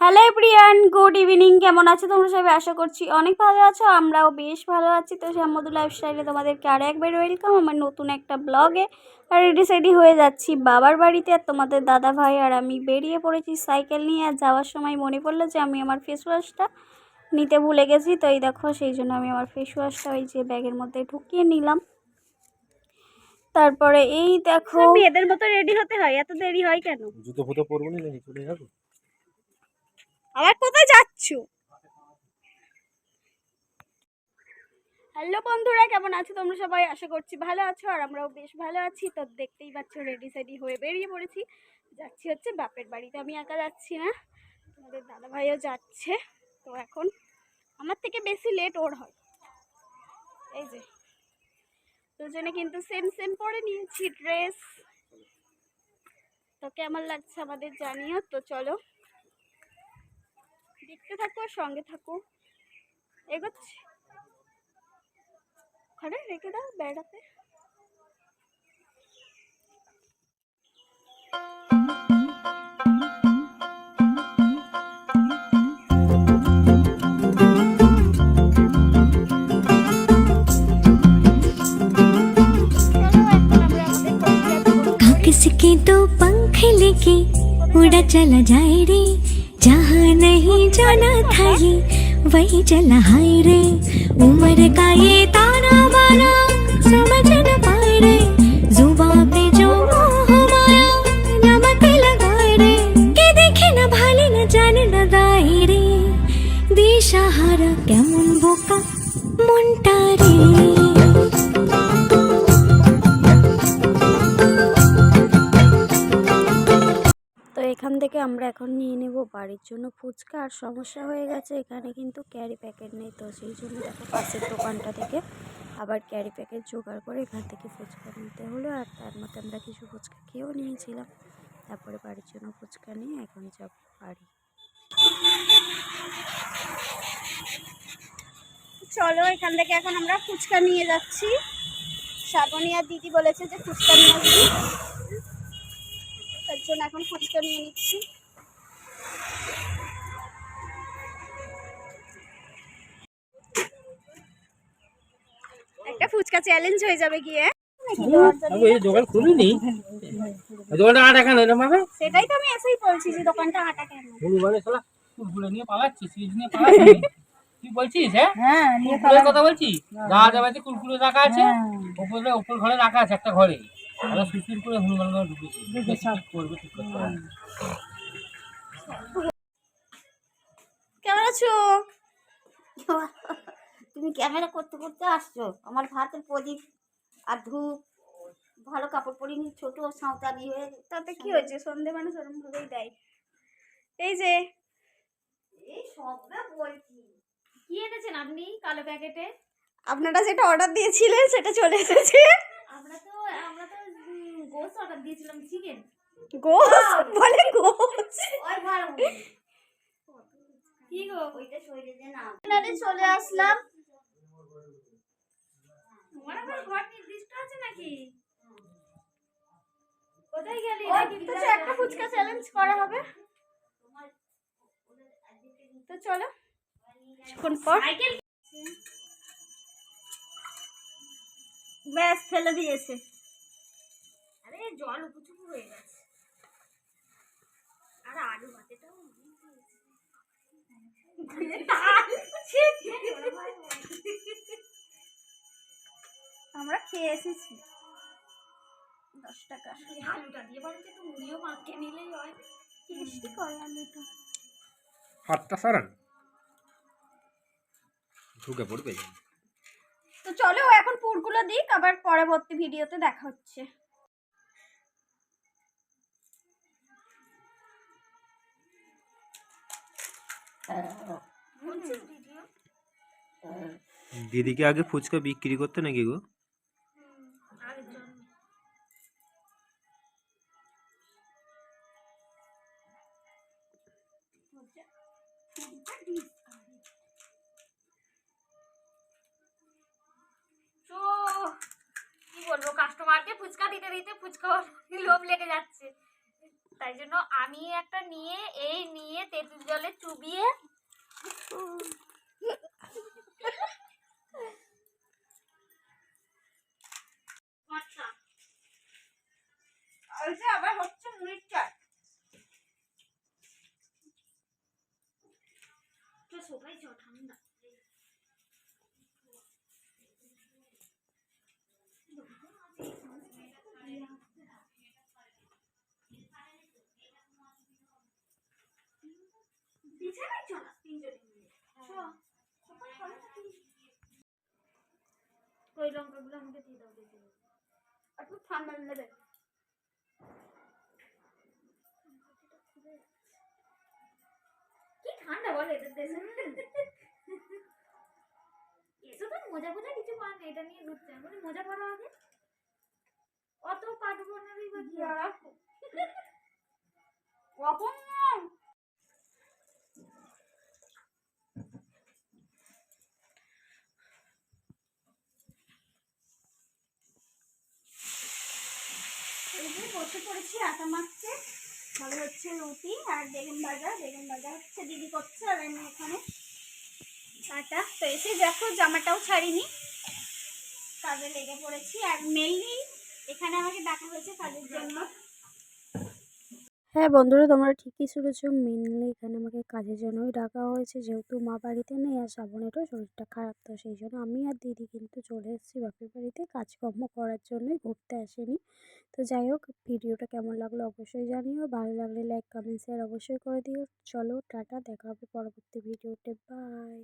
Hello Priyan good evening কেমন আছো তোমরা সবাই? আশা করছি অনেক ভালো আছো আমরাও বেশ ভালো আছি। তো শ্যামদু লাইফস্টাইলে তোমাদেরকে আরও একবার ওয়েলকাম আমার নতুন একটা ব্লগে আর রেডি সেডি হয়ে যাচ্ছি বাবার বাড়িতে আর তোমাদের দাদা ভাই আর আমি বেরিয়ে পড়েছি সাইকেল নিয়ে। আর যাওয়ার সময় মনে পড়ল যে আমি আমার ফেস ওয়াশটা নিতে ভুলে গেছি তো এই দেখো সেই জন্য আমি আমার ফেস ওয়াশটা ওই যে ব্যাগের মধ্যে ঢুকিয়ে নিলাম। তারপরে এই দেখো মেয়েদের মতো রেডি হতে হয়? এত দেরি হয় কেন? জুতো ফুতো পরবো নি নাকি? চলে যাব? আবার কোথায় যাচ্ছ? হ্যালো বন্ধুরা, কেমন আছো তোমরা সবাই? আশা করছি ভালো আছো আর আমরাও বেশ ভালো আছি। তো দেখতেই পাচ্ছ রেডি সেডি হয়ে বেরিয়ে পড়েছি। যাচ্ছি হচ্ছে বাপের বাড়িতে। আমি একা যাচ্ছি না, তোমাদের দাদা ভাইও যাচ্ছে। তো এখন আমার থেকে বেশি লেট ওর হয়। এই যে, দুজনে কিন্তু সেম সেম পরে নিয়েছি ড্রেস তো কেমন লাগছে আমাদের জানিও? তো চলো। দেখতে থাকো আর সঙ্গে থাকো এগোচ্ছি ওখানে রেখে দাও বেড়াতে किसके दो पंख लेके उड़ा चला जाए रे जहाँ नहीं जाना था ये, वही चला हाय रे। उम्र का ये ताना बाना समझ न पाए रे। जुबा पे থেকে আমরা এখন নিয়ে নেব বাড়ির জন্য ফুচকা আর সমস্যা হয়ে গেছে, এখানে কিন্তু ক্যারি প্যাকেট নেই তো সেই জন্য দেখো পাশের দোকানটা থেকে আবার ক্যারি প্যাকেট জোগাড় করে এখান থেকে ফুচকা নিতে হলো আর তার মধ্যে আমরা কিছু ফুচকা খেয়েও নিয়েছিলাম। তারপরে বাড়ির জন্য ফুচকা নিয়ে এখন যাব বাড়ি। চলো, এখান থেকে এখন আমরা ফুচকা নিয়ে যাচ্ছি। শ্রাবণী আর দিদি বলেছে যে ফুচকা নিয়ে আসবি। তার জন্য এখন ফুচকা নিয়ে নিচ্ছি। একটা ফুচকা চ্যালেঞ্জ হয়ে যাবে গিয়ে। দোকান খুলিনি? দোকানটা আট এখানে না মামা? সেটাই তো আমি এসেই বলছি যে দোকানটা আটা কেন। মানে শালা নিয়ে পালাচ্ছিস সিরিজ নিয়ে পালাচ্ছিস কি বলছিস হ্যাঁ? হ্যাঁ কথা বলছি? যা যাবে কুলকুলে রাখা আছে? উপরে উপর ঘরে রাখা আছে একটা ঘরে। আর সুসুর করে হনুমান ঢুকেছি। করবে ঠিক করতে কেমন আছো? তুমি ক্যামেরা করতে করতে আসছো। আমার হাতের প্রদীপ আর ধূপ ভালো কাপড় পরিনি ছোট সাঁওতালি হয়ে তাতে কি হয়েছে? সন্ধে মানে সেরকম ভাবেই দেয়। এই যে এই সবটা বলছি। কি এনেছেন আপনি কালো প্যাকেটে? আপনারা যেটা অর্ডার দিয়েছিলেন সেটা চলে এসেছে। আমরা তো আমরা তো গোস অর্ডার দিয়েছিলাম চিকেন। গোস বলে গোস ওই ভালো কি গো ওইটা সইলে যে না। আপনারে চলে আসলাম। তোমার আবার ঘর নির্দিষ্ট আছে নাকি? কোথায় গেলি? তো একটা ফুচকা চ্যালেঞ্জ করা হবে। তো চলো কিছুক্ষণ পর। ব্যাস ফেলে দিয়েছে। আরে জল উপুচুপু হয়ে গেছে। আর আলু ভাতেটাও আমরা খেয়ে এসেছি। দশ টাকা। আলুটা দিয়ে একটু মুড়িও মাখিয়ে নিলেই হয়। টেস্টি করে আলুটা। হাতটা সরান। ঢুকে পড়বে। তো চলো এখন পুরগুলো দিক আবার পরবর্তী ভিডিওতে দেখা হচ্ছে। দিদিকে আগে ফুচকা বিক্রি করতে নাকি গো? আগের জন্য দিতে ফুচকা লোভ লেগে যাচ্ছে। তাই জন্য আমি একটা নিয়ে এই নিয়ে তেঁতুল জলে চুবিয়ে আচ্ছা। আবার হচ্ছে মুড়ির চাট। তো সবাই ঠান্ডা। বিছানায় চল তিনজনে মিলে। ওই লঙ্কাগুলো আমাকে দিয়ে দাও দিয়ে দাও একটু ঠান্ডা নেবে। কি ঠান্ডা বলে এদের দেশে? এসো তো মজা ফজা কিছু পান এটা নিয়ে ঘুরতে। আমি মজা করা হবে? অত পাঠবো না বা কি অপমান এই যে বসে আটা মাখতে ভালো হচ্ছে রুটি আর বেগুন ভাজা। বেগুন ভাজা হচ্ছে দিদি করছে আর আমি এখানে আটা তো এসে দেখো, জামাটাও ছাড়িনি। কাজে লেগে পড়েছি। আর মেনলি এখানে আমাকে ডাকা হয়েছে কাজের জন্য। হ্যাঁ বন্ধুরা, তোমরা ঠিকই শুনেছ মেনলি এখানে আমাকে কাজের জন্যই ডাকা হয়েছে। যেহেতু মা বাড়িতে নেই আর শ্রাবণেরও শরীরটা খারাপ, তো সেই জন্য আমি আর দিদি কিন্তু চলে এসেছি বাপের বাড়িতে। কাজকর্ম করার জন্যই ঘুরতে আসেনি। তো যাই হোক, ভিডিওটা কেমন লাগল অবশ্যই জানিও। ভালো লাগলে লাইক কমেন্ট শেয়ার অবশ্যই করে দিও। চলো, টাটা, দেখা হবে পরবর্তী ভিডিওতে। বাই